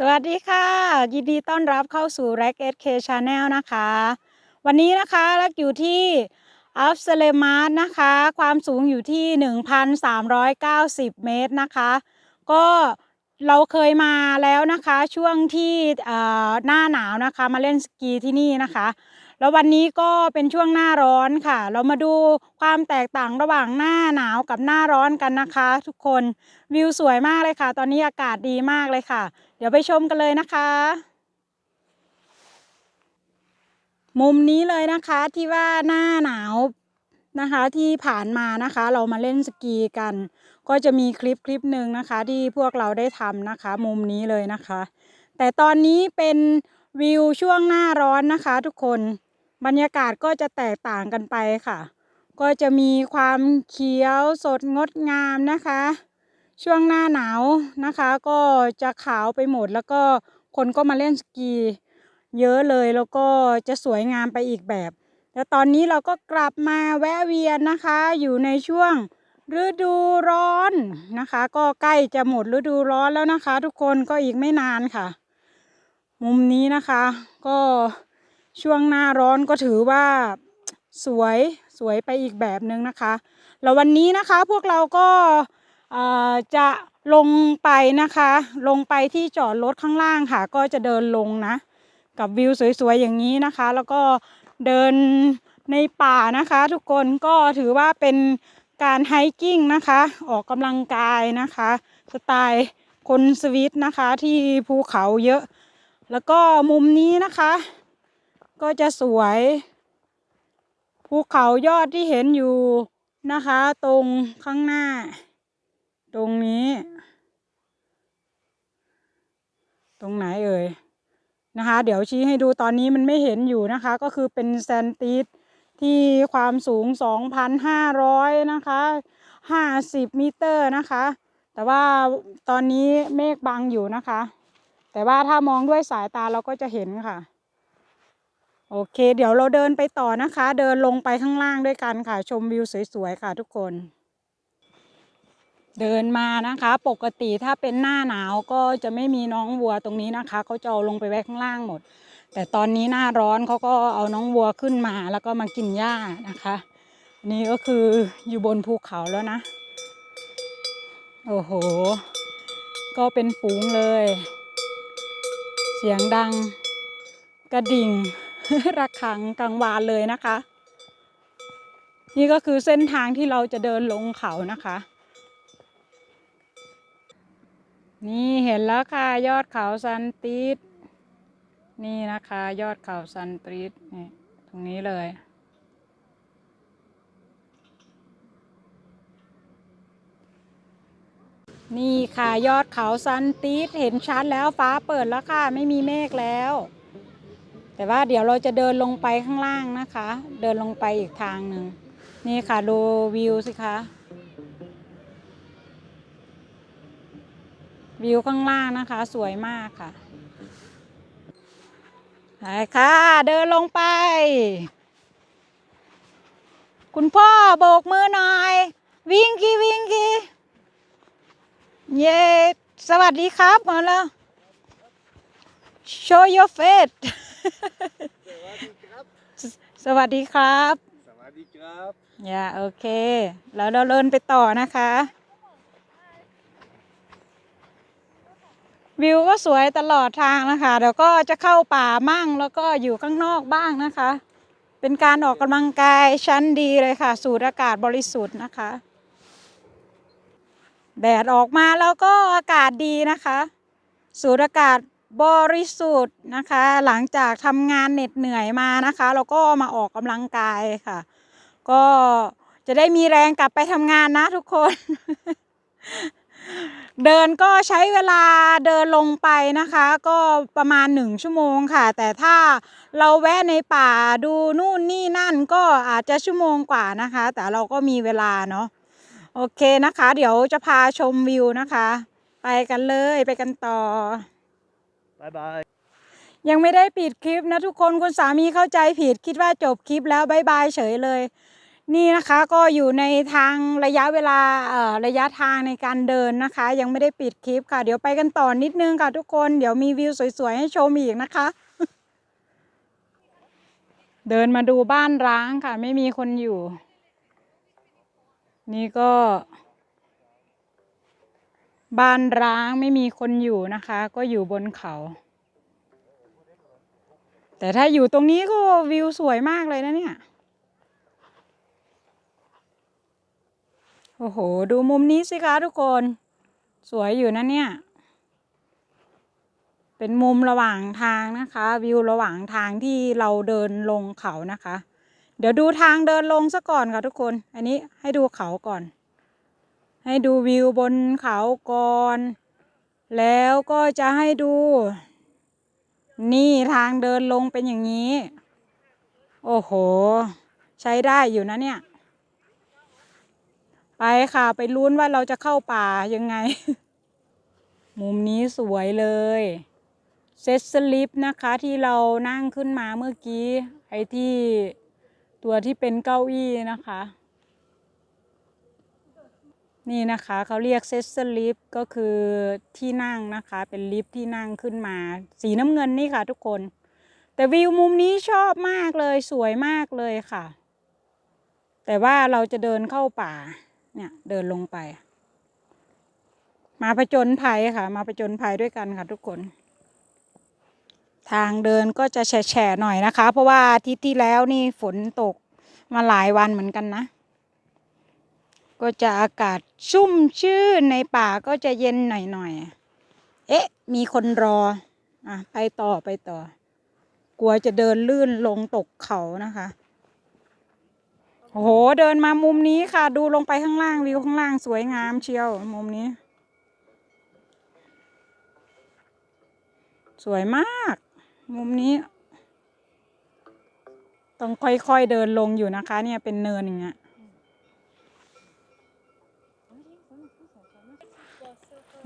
สวัสดีค่ะ ยินดีต้อนรับเข้าสู่ r a c k k Channel นะคะ วันนี้นะคะรักอยู่ที่อัฟเซเลมาร์นะคะ ความสูงอยู่ที่ 1,390 เมตรนะคะ ก็เราเคยมาแล้วนะคะช่วงที่หน้าหนาวนะคะมาเล่นสกีที่นี่นะคะ แล้ววันนี้ก็เป็นช่วงหน้าร้อนค่ะ เรามาดูความแตกต่างระหว่างหน้าหนาวกับหน้าร้อนกันนะคะ ทุกคนวิวสวยมากเลยค่ะ ตอนนี้อากาศดีมากเลยค่ะ เดี๋ยวไปชมกันเลยนะคะ มุมนี้เลยนะคะที่ว่าหน้าหนาวนะคะที่ผ่านมานะคะเรามาเล่นสกีกัน ก็จะมีคลิปคลิปหนึ่งนะคะ ที่พวกเราได้ทำนะคะ มุมนี้เลยนะคะ แต่ตอนนี้เป็นวิวช่วงหน้าร้อนนะคะทุกคน บรรยากาศก็จะแตกต่างกันไปค่ะ ก็จะมีความเขียวสดงดงามนะคะ ช่วงหน้าหนาวนะคะ ก็จะขาวไปหมดแล้วก็คนก็มาเล่นสกี เยอะเลยแล้วก็จะสวยงามไปอีกแบบแล้วตอนนี้เราก็กลับมาแวะเวียนนะคะ อยู่ในช่วงฤดูร้อนนะคะ ก็ใกล้จะหมดฤดูร้อนแล้วนะคะ ทุกคนก็อีกไม่นานค่ะ มุมนี้นะคะ ก็ ช่วงหน้าร้อนก็ถือว่าสวยสวยไปอีกแบบนึงนะคะ แล้ววันนี้นะคะพวกเราก็จะลงไปนะคะ ลงไปที่จอดรถข้างล่างค่ะ ก็จะเดินลงนะ กับวิวสวยๆอย่างนี้นะคะ แล้วก็เดินในป่านะคะ ทุกคนก็ถือว่าเป็นการไฮกิ้งนะคะ ออกกำลังกายนะคะ สไตล์คนสวิตนะคะที่ภูเขาเยอะ แล้วก็มุมนี้นะคะ ก็จะสวยภูเขายอดที่เห็นอยู่นะคะ ตรงข้างหน้า ตรงนี้ ตรงไหนเอ่ยนะคะ เดี๋ยวชี้ให้ดูตอนนี้มันไม่เห็นอยู่นะคะ ก็คือเป็นแซนติสที่ความสูง 2,500 นะคะ 50 มิเตอร์นะคะ แต่ว่าตอนนี้เมฆบังอยู่นะคะ แต่ว่าถ้ามองด้วยสายตาเราก็จะเห็นค่ะ โอเค เดี๋ยวเราเดินไปต่อนะคะ เดินลงไปข้างล่างด้วยกันค่ะ ชมวิวสวยๆค่ะทุกคน เดินมานะคะ ปกติถ้าเป็นหน้าหนาวก็จะไม่มีน้องวัวตรงนี้นะคะเขาจะเอาลงไปไว้ข้างล่างหมด แต่ตอนนี้หน้าร้อนเขาก็เอาน้องวัวขึ้นมาแล้วก็มากินหญ้านะคะ นี่ก็คืออยู่บนภูเขาแล้วนะ โอ้โห ก็เป็นฝูงเลย เสียงดัง กระดิ่ง ระฆังกลางวานเลยนะคะ นี่ก็คือเส้นทางที่เราจะเดินลงเขานะคะ นี่เห็นแล้วค่ะยอดเขาซันติสนี่นะคะ ยอดเขาซันติสนี่ตรงนี้เลยนี่ค่ะยอดเขาซันติสเห็นชัดแล้วฟ้าเปิดแล้วค่ะ ไม่มีเมฆแล้ว แต่ว่าเดี๋ยวเราจะเดินลงไปข้างล่างนะคะ เดินลงไปอีกทางหนึ่งนี่ค่ะดูวิวสิคะวิวข้างล่างนะคะ สวยมากค่ะไปค่ะ เดินลงไป คุณพ่อโบกมือหน่อย วิ่งกี้วิ่งกี้เย้สวัสดีครับมาแล้ว show your face สวัสดีครับ สวัสดีครับอย่าโอเค แล้วเราเดินไปต่อนะคะ วิวก็สวยตลอดทางนะคะเดี๋ยวก็จะเข้าป่ามั่งแล้วก็อยู่ข้างนอกบ้างนะคะ เป็นการออกกำลังกายชั้นดีเลยค่ะ สูดอากาศบริสุทธิ์นะคะ แดดออกมาแล้วก็อากาศดีนะคะ สูดอากาศ บริสุทธิ์นะคะ หลังจากทำงานเหน็ดเหนื่อยมานะคะ เราก็มาออกกำลังกายค่ะ ก็จะได้มีแรงกลับไปทำงานนะทุกคน เดินก็ใช้เวลาเดินลงไปนะคะ ก็ประมาณหนึ่งชั่วโมงค่ะ แต่ถ้าเราแวะในป่าดูนู่นนี่นั่นก็อาจจะชั่วโมงกว่านะคะ แต่เราก็มีเวลาเนาะโอเคนะคะ เดี๋ยวจะพาชมวิวนะคะ ไปกันเลยไปกันต่อ บายบาย ยังไม่ได้ปิดคลิปนะทุกคนคุณสามีเข้าใจผิดคิดว่าจบคลิปแล้วบายบายเฉยเลย นี่นะคะก็อยู่ในทางระยะเวลาเอ่อระยะทางในการเดินนะคะ ยังไม่ได้ปิดคลิปค่ะ เดี๋ยวไปกันต่อนิดนึงค่ะทุกคนเดี๋ยวมีวิวสวยๆให้ชมอีกนะคะ เดินมาดูบ้านร้างค่ะ ไม่มีคนอยู่ นี่ก็ บ้านร้างไม่มีคนอยู่นะคะ ก็อยู่บนเขา แต่ถ้าอยู่ตรงนี้ก็วิวสวยมากเลยนะเนี่ย โอ้โห ดูมุมนี้สิคะทุกคน สวยอยู่นะเนี่ย เป็นมุมระหว่างทางนะคะ วิวระหว่างทางที่เราเดินลงเขานะคะ เดี๋ยวดูทางเดินลงซะก่อนค่ะทุกคน อันนี้ให้ดูเขาก่อน ให้ดูวิวบนเขาก่อน แล้วก็จะให้ดู นี่ทางเดินลงเป็นอย่างนี้ โอ้โห ใช้ได้อยู่นะเนี่ย ไปค่ะไปลุ้นว่าเราจะเข้าป่ายังไง มุมนี้สวยเลยเซตสลิปนะคะที่เรานั่งขึ้นมาเมื่อกี้ไอ้ที่ตัวที่เป็นเก้าอี้นะคะ นี่นะคะเขาเรียกเซตสลิปก็คือที่นั่งนะคะ เป็นลิฟต์ที่นั่งขึ้นมา สีน้ำเงินนี่ค่ะทุกคน แต่วิวมุมนี้ชอบมากเลยสวยมากเลยค่ะ แต่ว่าเราจะเดินเข้าป่าเนี่ยเดินลงไป มาผจญภัยค่ะ มาผจญภัยด้วยกันค่ะทุกคน ทางเดินก็จะแฉะหน่อยนะคะ เพราะว่าอาทิตย์ที่แล้วนี่ฝนตกมาหลายวันเหมือนกันนะ ก็จะอากาศชุ่มชื่นในป่าก็จะเย็นหน่อยๆ เอ๊ะ มีคนรอ อะ ไปต่อไปต่อ กลัวจะเดินลื่นลงตกเขานะคะ โอ้โห เดินมามุมนี้ค่ะ ดูลงไปข้างล่างวิวข้างล่างสวยงามเชียว มุมนี้ สวยมาก มุมนี้ ต้องค่อยๆเดินลงอยู่นะคะ เนี่ยเป็นเนินอย่างเงี้ย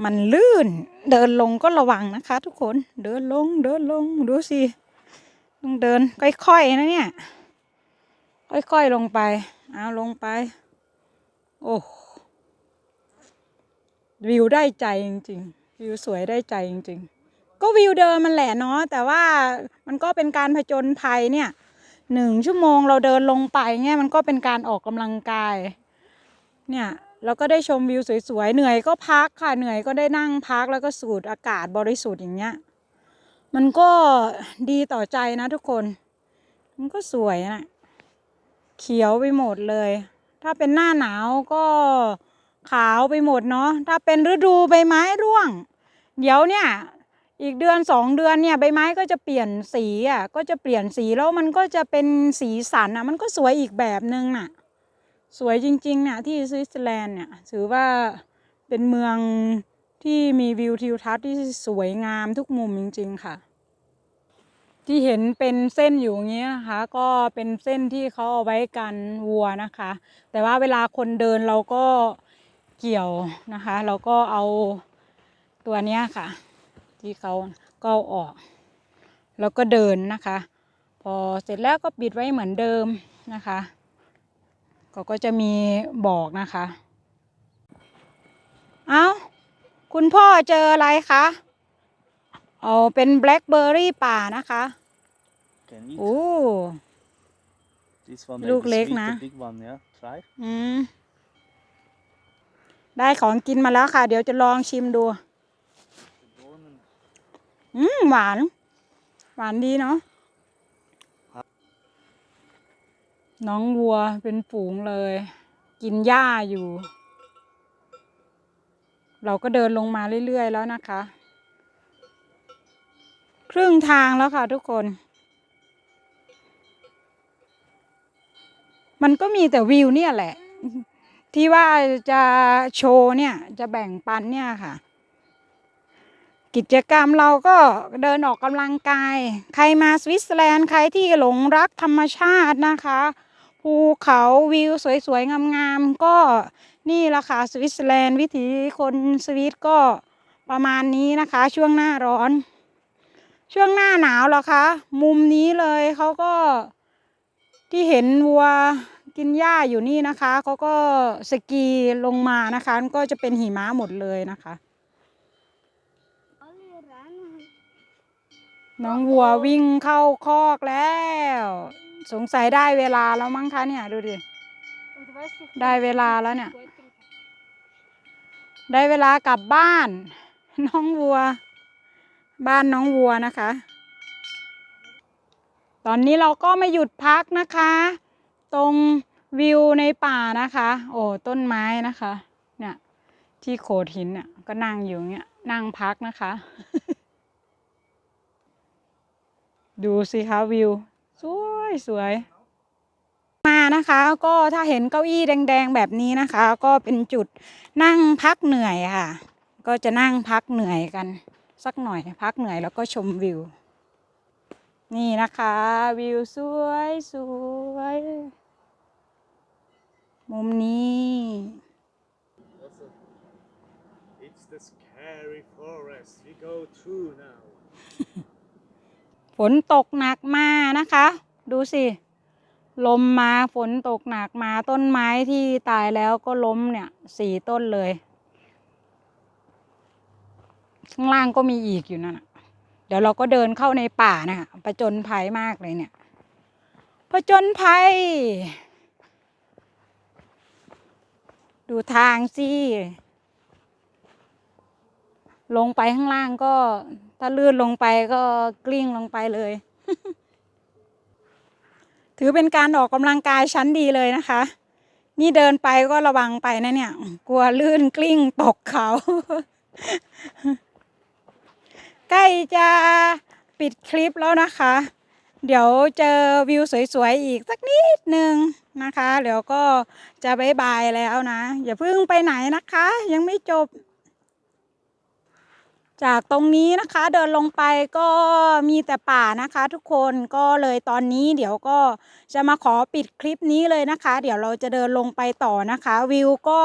มันลื่น เดินลงก็ระวังนะคะ ทุกคน เดินลง เดินลง ดูสิต้องเดินค่อยๆนะเนี่ย ค่อยๆลงไป เอาลงไป โอ้วิวได้ใจจริงๆ วิวสวยได้ใจจริงๆ ก็วิวเดิมมันแหละเนาะ แต่ว่ามันก็เป็นการผจญภัยเนี่ย หนึ่งชั่วโมงเราเดินลงไปเนี่ยมันก็เป็นการออกกำลังกาย เนี่ย เราก็ได้ชมวิวสวยๆ เหนื่อยก็พักค่ะเหนื่อยก็ได้นั่งพักแล้วก็สูดอากาศบริสุทธิ์อย่างเงี้ย มันก็ดีต่อใจนะทุกคน มันก็สวยนะเขียวไปหมดเลย ถ้าเป็นหน้าหนาวก็ขาวไปหมดเนาะถ้าเป็นฤดูใบไม้ร่วง เดี๋ยวเนี่ยอีกเดือนสองเดือนเนี่ยใบไม้ก็จะเปลี่ยนสีอะก็จะเปลี่ยนสีแล้วมันก็จะเป็นสีสันอะมันก็สวยอีกแบบนึงน่ะ สวยจริงๆเนี่ยที่สวิตเซอร์แลนด์เนี่ยถือว่าเป็นเมืองที่มีวิวทิวทัศน์ที่สวยงามทุกมุมจริง ๆ ค่ะ ที่เห็นเป็นเส้นอยู่อย่างเงี้ยนะคะก็เป็นเส้นที่เขาเอาไว้กันวัวนะคะ แต่ว่าเวลาคนเดินเราก็เกี่ยวนะคะ เราก็เอาตัวเนี้ยค่ะ ที่เขาก็อออกแล้วก็เดินนะคะ พอเสร็จแล้วก็ปิดไว้เหมือนเดิมนะคะ เขาก็จะมีบอกนะคะ เอาคุณพ่อเจออะไรคะอ๋อเป็นแบล็คเบอร์รี่ป่านะคะ Can eat. โอ้ This one Look maybe leg sweet, na. the big one, yeah. Try. อืม ได้ของกินมาแล้วค่ะ เดี๋ยวจะลองชิมดู Bohnen. อืม หวาน หวานดีเนาะ น้องวัวเป็นฝูงเลย กินหญ้าอยู่ เราก็เดินลงมาเรื่อย ๆ แล้วนะคะ ครึ่งทางแล้วค่ะทุกคน มันก็มีแต่วิวเนี่ยแหละ ที่ว่าจะโชว์เนี่ย จะแบ่งปันเนี่ยค่ะ กิจกรรมเราก็เดินออกกำลังกาย ใครมาสวิตเซอร์แลนด์ใครที่หลงรักธรรมชาตินะคะ ภูเขาวิวสวยๆ งามๆ ก็นี่แหละค่ะสวิตเซอร์แลนด์วิถีคนสวิตก็ประมาณนี้นะคะ ช่วงหน้าร้อน ช่วงหน้าหนาวเหรอคะ มุมนี้เลยเขาก็ที่เห็นวัวกินหญ้าอยู่นี่นะคะเขาก็สกีลงมานะคะก็จะเป็นหิมะหมดเลยนะคะ น้องวัววิ่งเข้าคอกแล้ว สงสัยได้เวลาแล้วมั้งคะเนี่ยดูดิ ได้เวลาแล้วเนี่ย ได้เวลากลับบ้าน น้องวัว บ้านน้องวัวนะคะ ตอนนี้เราก็มาหยุดพักนะคะ ตรงวิวในป่านะคะ โอ้ต้นไม้นะคะ เนี่ย ที่โขดหินเนี่ยก็นั่งอยู่เงี้ยนั่งพักนะคะ ดูสิคะวิว วยสวย มานะคะก็ถ้าเห็นเก้าอี้แดง ๆ แบบนี้นะคะ ก็เป็นจุดนั่งพักเหนื่อยค่ะ ก็จะนั่งพักเหนื่อยกัน สักหน่อยพักเหนื่อยแล้วก็ชมวิว นี่นะคะ วิวสวยสวยมุมนี้ It's the scary forest we go through now. ฝนตกหนักมานะคะ ดูสิ ลมมาฝนตกหนักมาต้นไม้ที่ตายแล้วก็ล้มเนี่ยสี่ต้นเลย ข้างล่างก็มีอีกอยู่นั่นน่ะเดี๋ยวเราก็เดินเข้าในป่านะคะประจนภัยมากเลยเนี่ยประจนภัย ดูทางสิลงไปข้างล่างก็ถ้าลื่นลงไปก็กลิ้งลงไปเลย ถือเป็นการออกกำลังกายชั้นดีเลยนะคะ นี่เดินไปก็ระวังไปนะเนี่ย กลัวลื่นกลิ้งตกเขา ใกล้จะปิดคลิปแล้วนะคะ เดี๋ยวเจอวิวสวยๆอีกสักนิดนึงนะคะ เดี๋ยวก็จะบายบายแล้วนะ อย่าเพิ่งไปไหนนะคะ ยังไม่จบ จากตรงนี้นะคะเดินลงไปก็มีแต่ป่านะคะทุกคนก็เลยตอนนี้เดี๋ยวก็จะมาขอปิดคลิปนี้เลยนะคะ เดี๋ยวเราจะเดินลงไปต่อนะคะ วิวก็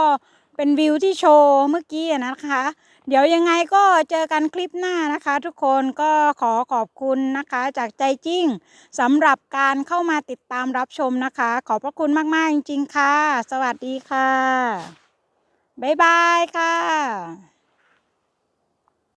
เป็นวิวที่โชว์เมื่อกี้นะคะ เดี๋ยวยังไงก็เจอกันคลิปหน้านะคะ ทุกคนก็ขอขอบคุณนะคะ จากใจจริงสำหรับการเข้ามาติดตามรับชมนะคะ ขอบพระคุณมากๆจริงๆค่ะ สวัสดีค่ะบ๊ายบายค่ะ